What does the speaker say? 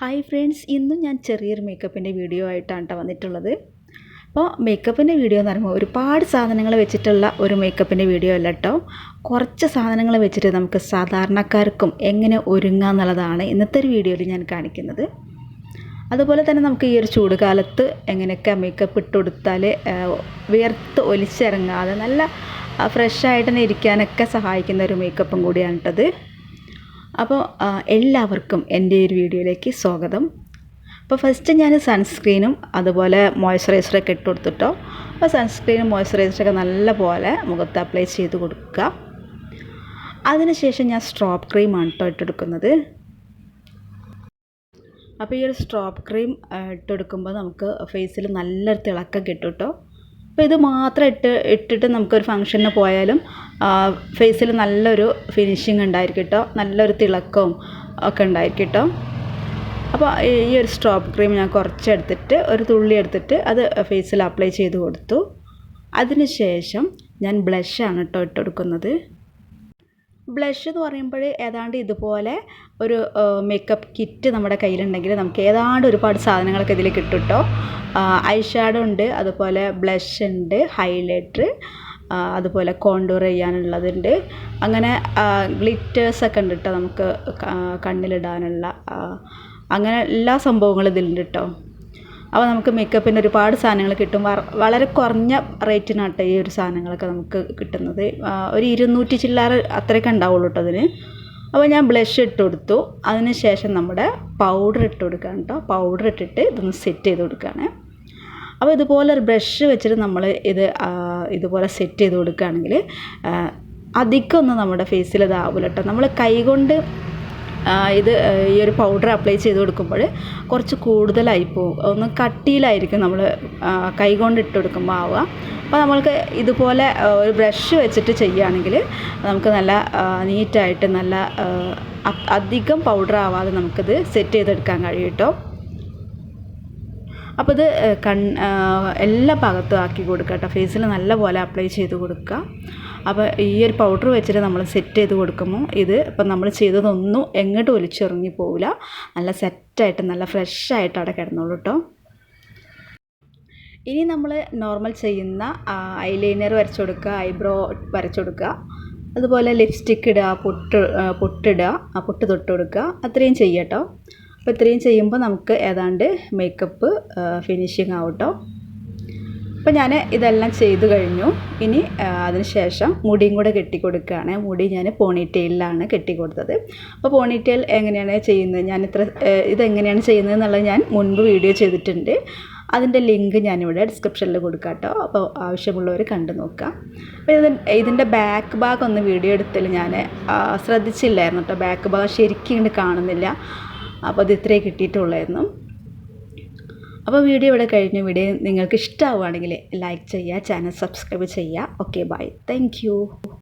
Hi friends ഇന്നും ഞാൻ ചെറിയൊരു മേക്കപ്പിന്റെ വീഡിയോ ആയിട്ടാണ് കേട്ടോ വന്നിട്ടുള്ളത്. അപ്പോൾ മേക്കപ്പിന്റെ വീഡിയോ എന്ന് പറയുമ്പോൾ ഒരുപാട് സാധനങ്ങൾ വെച്ചിട്ടുള്ള ഒരു മേക്കപ്പിന്റെ വീഡിയോ അല്ല കേട്ടോ കുറച്ച് സാധനങ്ങൾ വെച്ചിട്ട് നമുക്ക് സാധാരണക്കാർക്കും എങ്ങനെ ഒരുങ്ങുക എന്നുള്ളതാണ് ഇന്നത്തെ ഒരു വീഡിയോയിൽ ഞാൻ കാണിക്കുന്നത്. അതുപോലെ തന്നെ നമുക്ക് ഈ ഒരു ചൂട് കാലത്ത് എങ്ങനെയൊക്കെ മേക്കപ്പ് ഇട്ട് കൊടുത്താൽ വിയർത്ത് ഒലിച്ചിറങ്ങാതെ നല്ല ഫ്രഷായിട്ട് തന്നെ ഇരിക്കാനൊക്കെ സഹായിക്കുന്ന ഒരു മേക്കപ്പും കൂടിയാണ് കേട്ടത് അപ്പോൾ എല്ലാവർക്കും എന്റെ ഒരു വീഡിയോയിലേക്ക് സ്വാഗതം. അപ്പോൾ ഫസ്റ്റ് ഞാൻ സൺസ്ക്രീനും അതുപോലെ മോയ്സ്ചറൈസറൊക്കെ ഇട്ട് കൊടുത്തിട്ടോ. അപ്പോൾ സൺസ്ക്രീനും മോയ്സ്ചറൈസറൊക്കെ നല്ല പോലെ മുഖത്ത് അപ്ലൈ ചെയ്ത് കൊടുക്കുക അതിനുശേഷം ഞാൻ സ്ട്രോപ്പ് ക്രീമാണ് കേട്ടോ ഇട്ടെടുക്കുന്നത് അപ്പോൾ ഈ ഒരു സ്ട്രോപ്പ് ക്രീം ഇട്ടെടുക്കുമ്പോൾ നമുക്ക് ഫേസിൽ നല്ലൊരു തിളക്കം കിട്ടും കേട്ടോ അപ്പോൾ ഇത് മാത്രം ഇട്ട് ഇട്ടിട്ട് നമുക്കൊരു ഫംഗ്ഷന് പോയാലും ഫേസിൽ നല്ലൊരു ഫിനിഷിങ് ഉണ്ടായിരിക്കും കേട്ടോ നല്ലൊരു തിളക്കവും ഒക്കെ ഉണ്ടായിരിക്കും കേട്ടോ അപ്പോൾ ഈ ഒരു സ്ട്രോപ്പ് ക്രീം ഞാൻ കുറച്ചെടുത്തിട്ട് ഒരു തുള്ളി എടുത്തിട്ട് അത് ഫേസിൽ അപ്ലൈ ചെയ്ത് കൊടുത്തു. അതിന് ശേഷം ഞാൻ ബ്ലഷാണ് കേട്ടോ ഇട്ട് കൊടുക്കുന്നത്. ബ്ലഷ് എന്ന് പറയുമ്പോൾ ഏതാണ്ട് ഇതുപോലെ ഒരു മേക്കപ്പ് കിറ്റ് നമ്മുടെ കയ്യിലുണ്ടെങ്കിൽ നമുക്ക് ഏതാണ്ട് ഒരുപാട് സാധനങ്ങളൊക്കെ ഇതിൽ കിട്ടും കേട്ടോ ഐ ഷാഡോ ഉണ്ട് അതുപോലെ ബ്ലഷ് ഉണ്ട് ഹൈലൈറ്റർ അതുപോലെ കോണ്ടൂർ ചെയ്യാനുള്ളതുണ്ട്. അങ്ങനെ ഗ്ലിറ്റേഴ്സൊക്കെ ഉണ്ട് കേട്ടോ നമുക്ക് കണ്ണിലിടാനുള്ള അങ്ങനെ എല്ലാ സംഭവങ്ങളും ഇതിലുണ്ട് കേട്ടോ അപ്പോൾ നമുക്ക് മേക്കപ്പിന് ഒരുപാട് സാധനങ്ങൾ കിട്ടും. വളരെ കുറഞ്ഞ റേറ്റിനാട്ടെ ഈ ഒരു സാധനങ്ങളൊക്കെ നമുക്ക് കിട്ടുന്നത്. ഒരു ഇരുന്നൂറ്റി ചില്ലാറ് അത്രയൊക്കെ ഉണ്ടാവുള്ളൂ കേട്ടോ അതിന്. അപ്പോൾ ഞാൻ ബ്ലഷ് ഇട്ട് കൊടുത്തു. അതിന് ശേഷം നമ്മുടെ പൗഡർ ഇട്ട് കൊടുക്കുകയാണ് കേട്ടോ. പൗഡർ ഇട്ടിട്ട് ഇതൊന്ന് സെറ്റ് ചെയ്ത് കൊടുക്കുകയാണ്. അപ്പോൾ ഇതുപോലെ ഒരു ബ്രഷ് വെച്ചിട്ട് നമ്മൾ ഇത് ഇതുപോലെ സെറ്റ് ചെയ്ത് കൊടുക്കുകയാണെങ്കിൽ അധികമൊന്നും നമ്മുടെ ഫേസിൽ ഇതാവില്ല കേട്ടോ. നമ്മൾ കൈകൊണ്ട് ഇത് ഈ ഒരു പൗഡർ അപ്ലൈ ചെയ്ത് കൊടുക്കുമ്പോൾ കുറച്ച് കൂടുതലായി പോകും ഒന്ന് കട്ടിയിലായിരിക്കും നമ്മൾ കൈകൊണ്ട് ഇട്ട് കൊടുക്കുമ്പോൾ ആവുക. അപ്പോൾ നമ്മൾക്ക് ഇതുപോലെ ഒരു ബ്രഷ് വെച്ചിട്ട് ചെയ്യുകയാണെങ്കിൽ നമുക്ക് നല്ല നീറ്റായിട്ട് നല്ല അധികം പൗഡർ ആവാതെ നമുക്കിത് സെറ്റ് ചെയ്തെടുക്കാൻ കഴിയും കേട്ടോ അപ്പോൾ ഇത് കൺ എല്ലാ ഭാഗത്തും ആക്കി കൊടുക്കുക കേട്ടോ. ഫേസിൽ നല്ല പോലെ അപ്ലൈ ചെയ്ത് കൊടുക്കുക. അപ്പോൾ ഈ ഒരു പൗഡർ വെച്ചിട്ട് നമ്മൾ സെറ്റ് ചെയ്ത് കൊടുക്കുമ്പോൾ ഇത് ഇപ്പം നമ്മൾ ചെയ്തതൊന്നും എങ്ങോട്ട് ഒലിച്ചിറങ്ങി പോവില്ല. നല്ല സെറ്റായിട്ട് നല്ല ഫ്രഷ് ആയിട്ട് അവിടെ കിടന്നോളൂ കേട്ടോ. ഇനി നമ്മൾ നോർമൽ ചെയ്യുന്ന ഐലൈനർ വരച്ചു കൊടുക്കുക ഐബ്രോ വരച്ചു കൊടുക്കുക. അതുപോലെ ലിപ്സ്റ്റിക്ക് ഇടുക പൊട്ട് പൊട്ടിടുക പൊട്ട് തൊട്ട് കൊടുക്കുക. അത്രയും ചെയ്യട്ടോ അപ്പോൾ ഇത്രയും ചെയ്യുമ്പോൾ നമുക്ക് ഏതാണ്ട് മേക്കപ്പ് ഫിനിഷിങ് ആവട്ടോ. അപ്പോൾ ഞാൻ ഇതെല്ലാം ചെയ്തു കഴിഞ്ഞു. ഇനി അതിന് ശേഷം മുടിയും കൂടെ കെട്ടിക്കൊടുക്കുകയാണ്. മുടി ഞാൻ പോണിറ്റെയിലാണ് കെട്ടി കെട്ടിക്കൊടുത്തത്. അപ്പോൾ പോണിറ്റെയിൽ എങ്ങനെയാണ് ചെയ്യുന്നത്? ഞാൻ ഇത്ര ഇതെങ്ങനെയാണ് ചെയ്യുന്നത് എന്നുള്ളത് ഞാൻ മുൻപ് വീഡിയോ ചെയ്തിട്ടുണ്ട്. അതിന്റെ ലിങ്ക് ഞാനിവിടെ ഡിസ്ക്രിപ്ഷനിൽ കൊടുക്കാം കേട്ടോ. അപ്പോൾ ആവശ്യമുള്ളവർ കണ്ടു നോക്കാം അപ്പോൾ ഇത് ഇതിന്റെ ബാക്ക് ഭാഗം ഒന്ന് വീഡിയോ എടുത്തിൽ ഞാൻ ശ്രദ്ധിച്ചില്ലായിരുന്നു കേട്ടോ. ബാക്ക് ഭാഗം ശരിക്കും കാണുന്നില്ല. അപ്പോൾ അത് ഇത്രയേ കിട്ടിയിട്ടുള്ളായിരുന്നു. അപ്പോൾ വീഡിയോ ഇവിടെ കഴിഞ്ഞു. വീഡിയോ നിങ്ങൾക്ക് ഇഷ്ടമാവുകയാണെങ്കിൽ ലൈക്ക് ചെയ്യുക ചാനൽ സബ്സ്ക്രൈബ് ചെയ്യുക. Okay bye. താങ്ക്